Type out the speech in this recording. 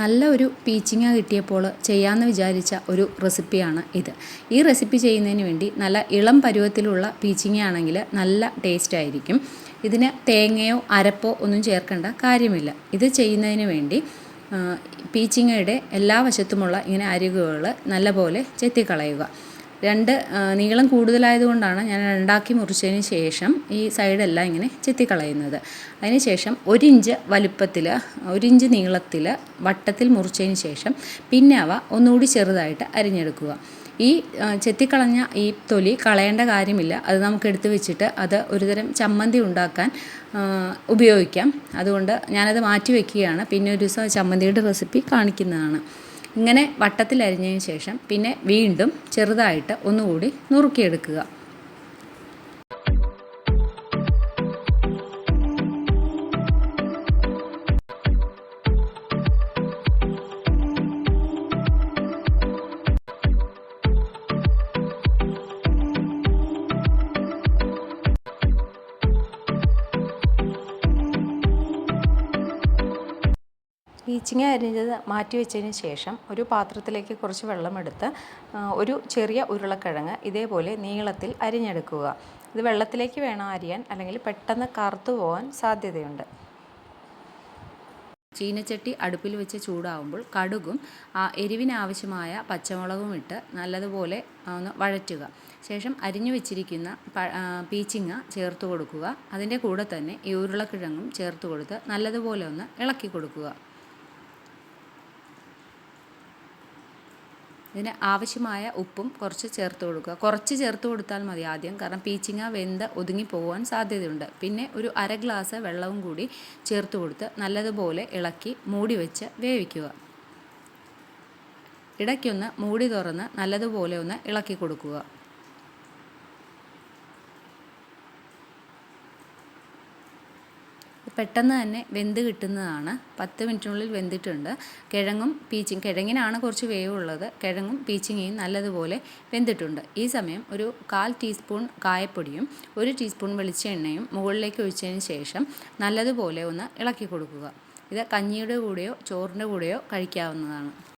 നല്ല ഒരു പീച്ചിങ്ങ കിട്ടിയപ്പോൾ ചെയ്യാമെന്ന് വിചാരിച്ച ഒരു റെസിപ്പിയാണ് ഇത്. ഈ റെസിപ്പി ചെയ്യുന്നതിന് വേണ്ടി നല്ല ഇളം പരുവത്തിലുള്ള പീച്ചിങ്ങ ആണെങ്കിൽ നല്ല ടേസ്റ്റ് ആയിരിക്കും. ഇതിന് തേങ്ങയോ അരപ്പോ ഒന്നും ചേർക്കേണ്ട കാര്യമില്ല. ഇത് ചെയ്യുന്നതിന് വേണ്ടി പീച്ചിങ്ങയുടെ എല്ലാ വശത്തുമുള്ള ഇങ്ങനെ അരികുകൾ നല്ലപോലെ ചെത്തിക്കളയുക. രണ്ട് നീളം കൂടുതലായതുകൊണ്ടാണ് ഞാൻ രണ്ടാക്കി മുറിച്ചതിന് ശേഷം ഈ സൈഡെല്ലാം ഇങ്ങനെ ചെത്തിക്കളയുന്നത്. അതിന് ശേഷം ഒരിഞ്ച് വലുപ്പത്തിൽ ഒരിഞ്ച് നീളത്തിൽ വട്ടത്തിൽ മുറിച്ചതിന് ശേഷം പിന്നെ അവ ഒന്നുകൂടി ചെറുതായിട്ട് അരിഞ്ഞെടുക്കുക. ഈ ചെത്തിക്കളഞ്ഞ ഈ തൊലി കളയേണ്ട കാര്യമില്ല. അത് നമുക്ക് എടുത്തു വെച്ചിട്ട് അത് ഒരുതരം ചമ്മന്തി ഉണ്ടാക്കാൻ ഉപയോഗിക്കാം. അതുകൊണ്ട് ഞാനത് മാറ്റി വയ്ക്കുകയാണ് പിന്നെ ഒരു ദിവസം ചമ്മന്തിയുടെ റെസിപ്പി കാണിക്കുന്നതാണ്. ഇങ്ങനെ വട്ടത്തിൽ അരിഞ്ഞതിന് ശേഷം പിന്നെ വീണ്ടും ചെറുതായിട്ട് ഒന്നുകൂടി നുറുക്കിയെടുക്കുക. ഈച്ചിങ്ങ അരിഞ്ഞത് മാറ്റി വെച്ചതിന് ശേഷം ഒരു പാത്രത്തിലേക്ക് കുറച്ച് വെള്ളമെടുത്ത് ഒരു ചെറിയ ഉരുളക്കിഴങ്ങ് ഇതേപോലെ നീളത്തിൽ അരിഞ്ഞെടുക്കുക. ഇത് വെള്ളത്തിലേക്ക് വേണം അരിയാൻ അല്ലെങ്കിൽ പെട്ടെന്ന് കറുത്തു പോകാൻ സാധ്യതയുണ്ട്. ചീനച്ചട്ടി അടുപ്പിൽ വെച്ച് ചൂടാവുമ്പോൾ കടുകും എരിവിനാവശ്യമായ പച്ചമുളകും ഇട്ട് നല്ലതുപോലെ ഒന്ന് വഴറ്റുക. ശേഷം അരിഞ്ഞു വെച്ചിരിക്കുന്ന പീച്ചിങ്ങ ചേർത്ത് കൊടുക്കുക. അതിന്റെ കൂടെ തന്നെ ഈ ഉരുളക്കിഴങ്ങും ചേർത്ത് കൊടുത്ത് നല്ലതുപോലെ ഒന്ന് ഇളക്കി കൊടുക്കുക. ഇതിന് ആവശ്യമായ ഉപ്പും കുറച്ച് ചേർത്ത് കൊടുക്കുക. കുറച്ച് ചേർത്ത് കൊടുത്താൽ മതി ആദ്യം. കാരണം പീച്ചിങ്ങ വെന്ത് ഒതുങ്ങി പോകാൻ സാധ്യതയുണ്ട്. പിന്നെ ഒരു അര ഗ്ലാസ് വെള്ളവും കൂടി ചേർത്ത് കൊടുത്ത് നല്ലതുപോലെ ഇളക്കി മൂടി വെച്ച് വേവിക്കുക. ഇടയ്ക്കൊന്ന് മൂടി തുറന്ന് നല്ലതുപോലെ ഒന്ന് ഇളക്കി കൊടുക്കുക. പെട്ടെന്ന് തന്നെ വെന്ത് കിട്ടുന്നതാണ്. പത്ത് മിനിറ്റിനുള്ളിൽ വെന്തിട്ടുണ്ട്. കിഴങ്ങും പീച്ചിങ് കിഴങ്ങിനാണ് കുറച്ച് വേവുള്ളത്. കിഴങ്ങും പീച്ചിങ്ങയും നല്ലതുപോലെ വെന്തിട്ടുണ്ട്. ഈ സമയം ഒരു കാൽ ടീസ്പൂൺ കായപ്പൊടിയും ഒരു ടീസ്പൂൺ വെളിച്ചെണ്ണയും മുകളിലേക്ക് ഒഴിച്ചതിന് ശേഷം നല്ലതുപോലെ ഒന്ന് ഇളക്കി കൊടുക്കുക. ഇത് കഞ്ഞിയുടെ കൂടെയോ ചോറിന്റെ കൂടെയോ കഴിക്കാവുന്നതാണ്.